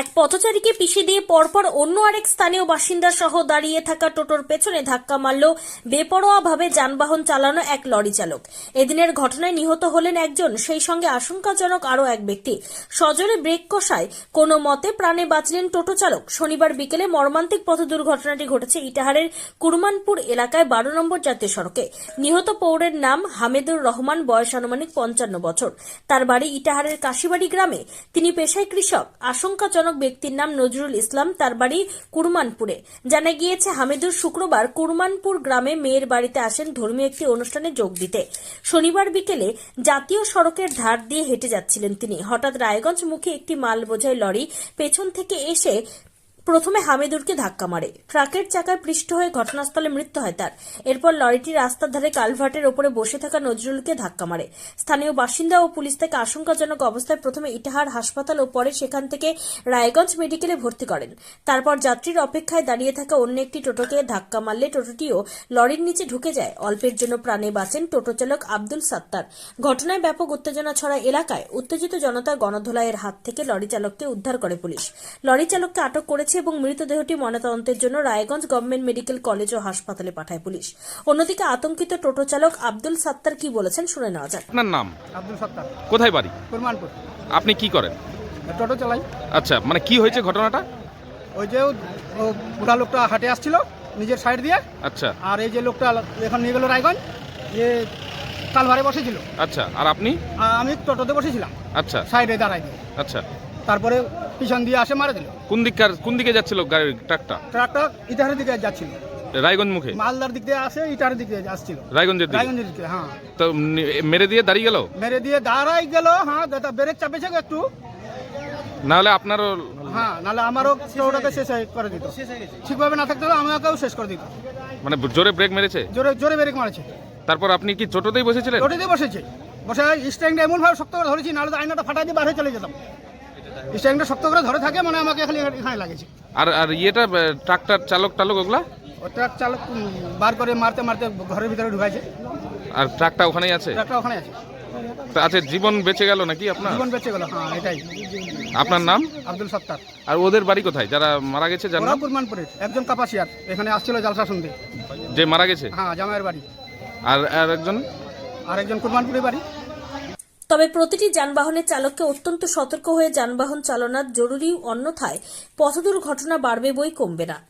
এক পথচারীকে পিষে দিয়ে পরপর অন্য আরেক স্থানীয় বাসিন্দা সহ দাঁড়িয়ে থাকা টোটোর পেছনে ধাক্কা মারল বেপরোয়াভাবে যানবাহন চালানো এক লরি চালক। এদিনের ঘটনায় নিহত হলেন একজন, সেই সঙ্গে আশঙ্কাজনক আরও এক ব্যক্তি। সজোরে ব্রেক কষায় কোনো মতে প্রাণে বাঁচলেন টোটো চালক। শনিবার বিকেলে মর্মান্তিক পথ দুর্ঘটনাটি ঘটেছে ইটাহারের কুরমানপুর এলাকায় বারো নম্বর জাতীয় সড়কে। নিহত পৌরের নাম হামেদুর রহমান, বয়স আনুমানিক পঞ্চান্ন বছর। তার বাড়ি ইটাহারের কাশিবাড়ি গ্রামে। তিনি পেশায় কৃষক। আশঙ্কাজনক ব্যক্তির নাম নজরুল ইসলাম, তার বাড়ি কুরমানপুরে। জানা গিয়েছে, হামিদুর শুক্রবার কুরমানপুর গ্রামে মেয়ের বাড়িতে আসেন ধর্মীয় একটি অনুষ্ঠানে যোগ দিতে। শনিবার বিকেলে জাতীয় সড়কের ধার দিয়ে হেঁটে যাচ্ছিলেন তিনি। হঠাৎ রায়গঞ্জ মুখে একটি মাল বোঝাই লরি পেছন থেকে এসে প্রথমে হামিদুরকে ধাক্কা মারে। ট্রাকের চাকায় পৃষ্ঠ হয়ে ঘটনাস্থলে মৃত্যু হয় তার। এরপর লরিটি রাস্তার ধারে কালভার্টের ওপরে বসে থাকা নজরুলকে ধাক্কা মারে। স্থানীয় বাসিন্দা ও পুলিশ তাকে আশঙ্কাজনক অবস্থায় প্রথমে ইটাহার হাসপাতাল ও পরে সেখান থেকে রায়গঞ্জ মেডিকেলে ভর্তি করেন। তারপর যাত্রীর অপেক্ষায় দাঁড়িয়ে থাকা অন্য একটি টোটোকে ধাক্কা মারলে টোটোটিও লরির নিচে ঢুকে যায়। অল্পের জন্য প্রাণে বাঁচেন টোটো চালক আব্দুল সাত্তার। ঘটনায় ব্যাপক উত্তেজনা ছড়া এলাকায়। উত্তেজিত জনতা গণধোলাইয়ের হাত থেকে লরি চালককে উদ্ধার করে পুলিশ। লরি চালককে আটক করেছে এবং মৃতদেহটি ময়নাতদন্তের জন্য রায়গঞ্জ গভর্নমেন্ট মেডিকেল কলেজ ও হাসপাতালে পাঠায় পুলিশ। অন্যদিকে আতঙ্কিত টোটো চালক আব্দুল সাত্তার কি বলেছেন শুনে নেওয়া যাক। আপনার নাম? আব্দুল সত্তার। কোথায় বাড়ি? কুরমানপুর। আপনি কি করেন? টোটো চালাই। আচ্ছা মানে কি হয়েছে ঘটনাটা? ওই যে ও- ও বুড়া লোকটা হাটে আসছিল নিজের সাইড দিয়ে। আচ্ছা। আর এই যে লোকটা এখন নিয়ে গেল রায়গঞ্জ যে কালভারে বসেছিল। আচ্ছা আর আপনি? আর আমি টোটোতে বসেছিলাম। আচ্ছা। সাইডে দাঁড়াই দিয়ে। আচ্ছা। তারপরে পিছন দিয়ে আসে মারা দিল। কোন দিককার কোন দিকে যাচ্ছিল গাড়ির ট্রাকটা? ট্রাকটা ইটারের দিকে যাচ্ছিল। রায়গঞ্জ মুখে? মালদার দিক দিয়ে আসে ইটারের দিক দিয়ে আসছিল। রায়গঞ্জের দিকে? রায়গঞ্জের দিকে হ্যাঁ। তো মেরে দিয়ে দাঁড়িয়ে গেল? মেরে দিয়ে দাঁড়াই গেল হ্যাঁ দাদা ব্রেক চাপেছে একটু। নাহলে আপনারও হ্যাঁ নাহলে আমারও টোটোটাকে শেষ হয়ে- করে দিত। ঠিকভাবে না থাকতে হলে আমাকেও শেষ করে দিত। মানে জোরে ব্রেক মেরেছে? জোরে জোরে ব্রেক মারেছে। তারপর আপনি কি ছোটতেই বসেছিলেন? টোটোতে বসেছে। বসে স্ট্যান্ডটা এমনভাবে শক্ত করে ধরেছি নাহলে তো আয়নাটা ফাটাই দিয়ে বাইরে চলে যেতাম। স্ট্যান্ডটা শক্ত করে ধরে থাকে মানে আমাকে খালি এখানে লাগেছে আর আর ইয়েটা ট্রাকটার চালক টালক ওগুলা? ও ট্রাক চালক বার করে মারতে মারতে ঘরের ভিতরে ঢুকাইছে। আর ট্রাকটা ওখানেই আছে? ট্রাকটা ওখানে আছে। আচ্ছা জীবন বেঁচে গেল নাকি আপনার? জীবন বেঁচে গেল হ্যাঁ এটাই। আপনার নাম? আব্দুল সত্তার। আর ওদের বাড়ি কোথায়? যারা মারা গেছে নাম কুরমানপুরের একজন কাপাসিয়ার। এখানে আসছিল জালসা শুনতে। যে মারা গেছে? হ্যাঁ জামাইয়ের বাড়ি। আর আর একজন? আর একজন কুরমানপুরের বাড়ি। তবে প্রতিটি যানবাহনের চালককে অত্যন্ত সতর্ক হয়ে যানবাহন চালনার জরুরি, অন্যথায় পথ দুর্ঘটনা বাড়বে বই কমবে না।